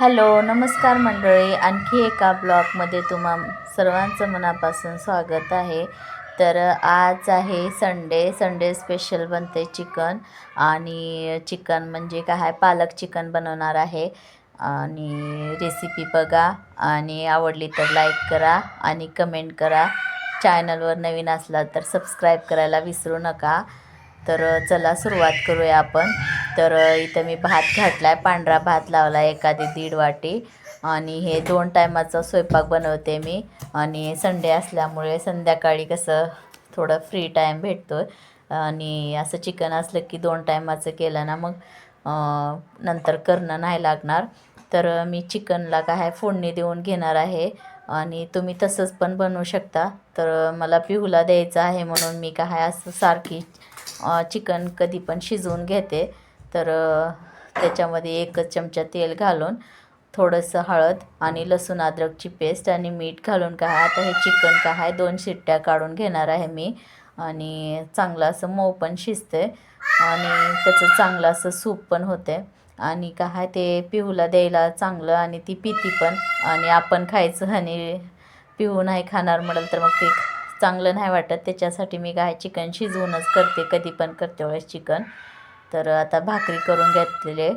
Hello नमस्कार मंडळी. आणखी एका ब्लॉगमध्ये तुम्हा सर्वांचं मनापासून स्वागत आहे. तर आज आहे संडे. संडे स्पेशल बनते चिकन. आणि चिकन म्हणजे काय? आहे पालक चिकन बनवणार आहे. आणि रेसिपी बघा. आणि आवडली तर लाईक करा आणि कमेंट करा. चॅनलवर नवीन असला तर सबस्क्राईब करायला विसरू नका. तर चला सुरुवात करूया आपण. तर इथं मी भात घातला आहे पांढरा भात लावला आहे एखादी दीड वाटी. आणि हे दोन टायमाचा स्वयंपाक बनवते मी. आणि संडे असल्यामुळे संध्याकाळी कसं थोडं फ्री टाईम भेटतो आणि असं चिकन असलं की दोन टायमाचं केलं ना मग नंतर करणं नाही लागणार. तर मी चिकनला काय फोडणी देऊन घेणार आहे. आणि तुम्ही तसंच पण बनवू शकता. तर मला पिहूला द्यायचं आहे म्हणून मी काय असं सारखी चिकन कधी पण शिजवून घेते. तर त्याच्यामध्ये एकच चमचा तेल घालून थोडंसं हळद आणि लसूण अद्रकची पेस्ट आणि मीठ घालून काय आता हे चिकन काय आहे दोन शिट्ट्या काढून घेणार आहे मी. आणि चांगलं असं मऊ पण शिजते आणि त्याचं चांगलं असं सूप पण होते आणि काय आहे ते पिहूला द्यायला चांगलं आणि ती पिती पण आणि आपण खायचं आणि पिहू नाही खाणार म्हणाल तर मग ते चांगलं नाही वाटत. त्याच्यासाठी मी काय चिकन शिजवूनच करते कधी पण करते हो वेळेस चिकन. तर आता भाकरी करून घेतलेले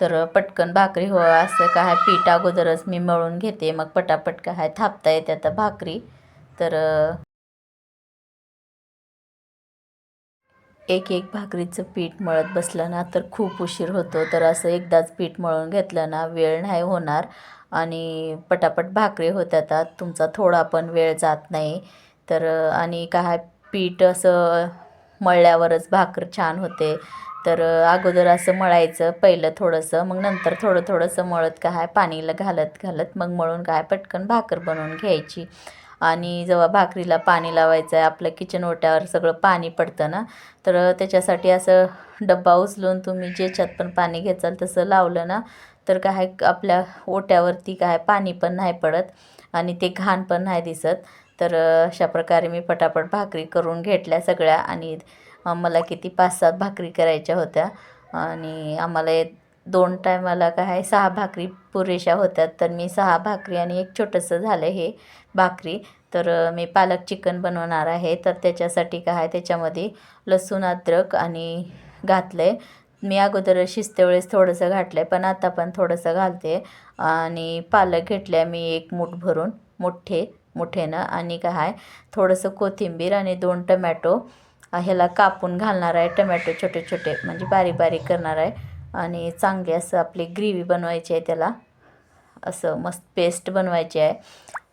तर पटकन भाकरी हो असं काय पीठ अगोदरच मी मळून घेते. मग पटापट काय थापता येते आता भाकरी. तर एक एक भाकरीचं पीठ मळत बसलं ना तर खूप उशीर होतो. तर असं एकदाच पीठ मळून घेतलं ना वेळ नाही होणार. आणि पटापट भाकरी होतात तुमचा थोडा पण वेळ जात नाही. तर आणि काय पीठ असं मळल्यावरच भाकर छान होते. तर अगोदर असं मळायचं पहिलं थोडंसं मग नंतर थोडं थोडंसं मळत काय पाणीला घालत घालत मग मळून काय पटकन भाकर बनवून घ्यायची. आणि जेव्हा भाकरीला पाणी लावायचं आहे आपलं किचन ओट्यावर सगळं पाणी पडतं ना तर त्याच्यासाठी असं डब्बा उचलून तुम्ही ज्याच्यात पण पाणी घेचाल तसं लावलं ना तर काय आपल्या ओट्यावरती काय पाणी पण नाही पडत आणि ते घाण पण नाही दिसत. तर अशा प्रकारे मी पटापट भाकरी करून घेतल्या सगळ्या आणि मला किती पाच सात भाकरी करायच्या होत्या. आणि आम्हाला दोन टायमाला काय सहा भाकरी पुरेशा होत्या तर मी सहा भाकरी आणि एक छोटंसं झालं हे भाकरी. तर मी पालक चिकन बनवणार आहे. तर त्याच्यासाठी काय त्याच्यामध्ये लसूण अद्रक आणि घातलं आहे मी अगोदर शिजते वेळेस थोडंसं घातलं आहे पण आता पण थोडंसं घालते. आणि पालक घेतल्या मी एक मूठ भरून मोठे मोठेनं आणि काय आहे थोडंसं कोथिंबीर आणि दोन टमॅटो ह्याला कापून घालणार आहे. टमॅटो छोटे छोटे म्हणजे बारीक बारीक करणार आहे. आणि चांगली असं आपली ग्रेव्ही बनवायची आहे त्याला. असं मस्त पेस्ट बनवायची आहे.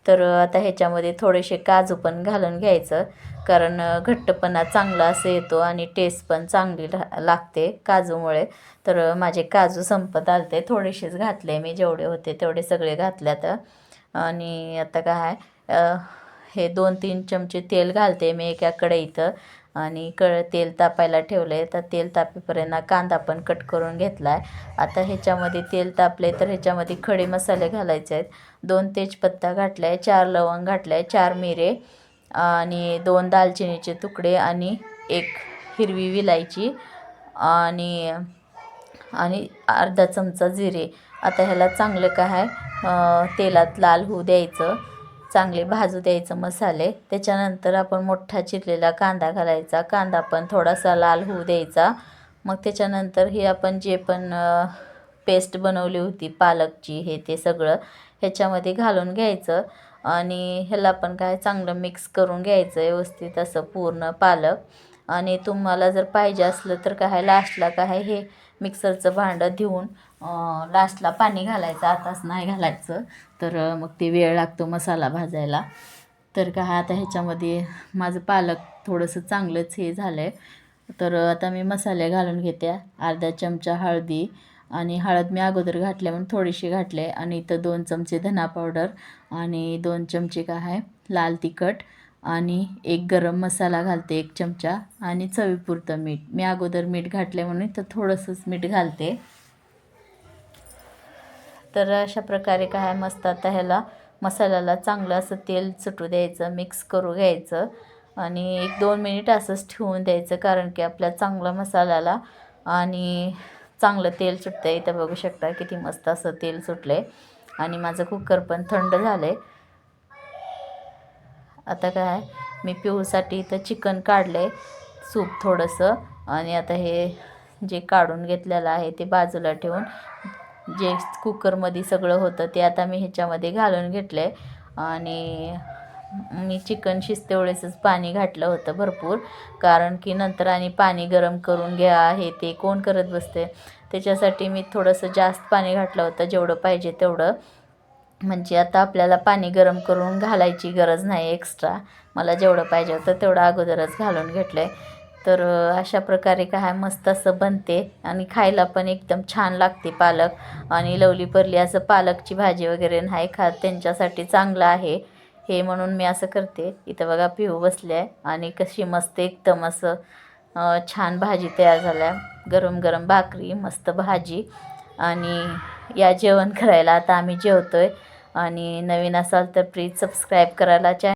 तर आता ह्याच्यामध्ये थोडेसे काजू पण घालून घ्यायचं. कारण घट्टपणा चांगला असं येतो आणि टेस्ट पण चांगली लागते काजूमुळे. तर माझे काजू संपत आलते. थोडेसेच घातले मी जेवढे होते तेवढे सगळे घातले आता आणि आता काय हे दोन तीन चमचे तेल घालते मी एका कढईत आणि क तेल तापायला ठेवलं आहे तर तेल तापेपर्यंत कांदा पण कट करून घेतला आहे आता ह्याच्यामध्ये तेल तापले तर ह्याच्यामध्ये खडे मसाले घालायचे आहेत. दोन तेजपत्ता घातला आहे चार लवंग घातला आहे चार मिरे आणि दोन दालचिनीचे तुकडे आणि एक हिरवी विलायची आणि आणि अर्धा चमचा जिरे. आता ह्याला चांगलं काय तेलात लाल होऊ द्यायचं. चांगले भाजू द्यायचं मसाले. त्याच्यानंतर आपण मोठा चिरलेला कांदा घालायचा. कांदा पण थोडासा लाल होऊ द्यायचा. मग त्याच्यानंतर हे आपण जे पण पेस्ट बनवली होती पालकची हे ते सगळं ह्याच्यामध्ये घालून घ्यायचं. आणि ह्याला पण काय चांगलं मिक्स करून घ्यायचं व्यवस्थित असं पूर्ण पालक. आणि तुम्हाला जर पाहिजे असलं तर काय लास्टला काय हे मिक्सरचं भांडं देऊन लास्टला पाणी घालायचं आताच नाही घालायचं. तर मग ते वेळ लागतो मसाला भाजायला. तर काय आता ह्याच्यामध्ये माझं पालक थोडंसं चांगलंच हे झालं आहे तर आता मी मसाले घालून घेते. अर्धा चमचा हळदी आणि हळद मी अगोदर घातल्या म्हणून थोडीशी घातले आणि इथं दोन चमचे धना पावडर आणि दोन चमचे काय आहे लाल तिखट. आणि एक गरम मसाला घालते एक चमचा आणि चवीपुरतं मीठ. मी अगोदर मीठ घातले म्हणून तर थोडंसंच मीठ घालते. तर अशा प्रकारे काय मस्त आता ह्याला मसाल्याला चांगलं असं तेल सुटू द्यायचं मिक्स करू घ्यायचं आणि एक दोन मिनिट असंच ठेवून द्यायचं कारण की आपल्या चांगला मसाल्याला आणि चांगलं तेल सुटतं आहे इथं बघू शकता किती मस्त असं तेल सुटलं आहे आणि माझं कुकर पण थंड झालं आहे आता काय मी पिऊसाठी इथं चिकन काढलं आहे सूप थोडंसं. आणि आता हे जे काढून घेतलेलं आहे ते बाजूला ठेवून जे कुकरमध्ये सगळं होतं ते आता मी ह्याच्यामध्ये घालून घेतलं आहे आणि मी चिकन शिजते पाणी घातलं होतं भरपूर कारण की नंतर आणि पाणी गरम करून घ्या हे ते कोण करत बसते त्याच्यासाठी मी थोडंसं जास्त पाणी घातलं होतं जेवढं पाहिजे तेवढं. म्हणजे आता आपल्याला पाणी गरम करून घालायची गरज नाही एक्स्ट्रा मला जेवढं पाहिजे होतं तेवढं अगोदरच घालून घेतलं आहे तर अशा प्रकारे काय मस्त असं बनते आणि खायला पण एकदम छान लागते पालक. आणि लवली परली असं पालकची भाजी वगैरे नाही खात त्यांच्यासाठी चांगलं आहे. हे म्हणून मी असं करते. इथं बघा पिऊ बसले आहे आणि कशी मस्त एकदम असं छान भाजी तयार झाल्या. गरम गरम भाकरी मस्त भाजी. आणि या जेवण करायला आता आम्ही जेवतो आहे आणि नवीन असाल तर प्लीज सबस्क्राईब करायला. चॅ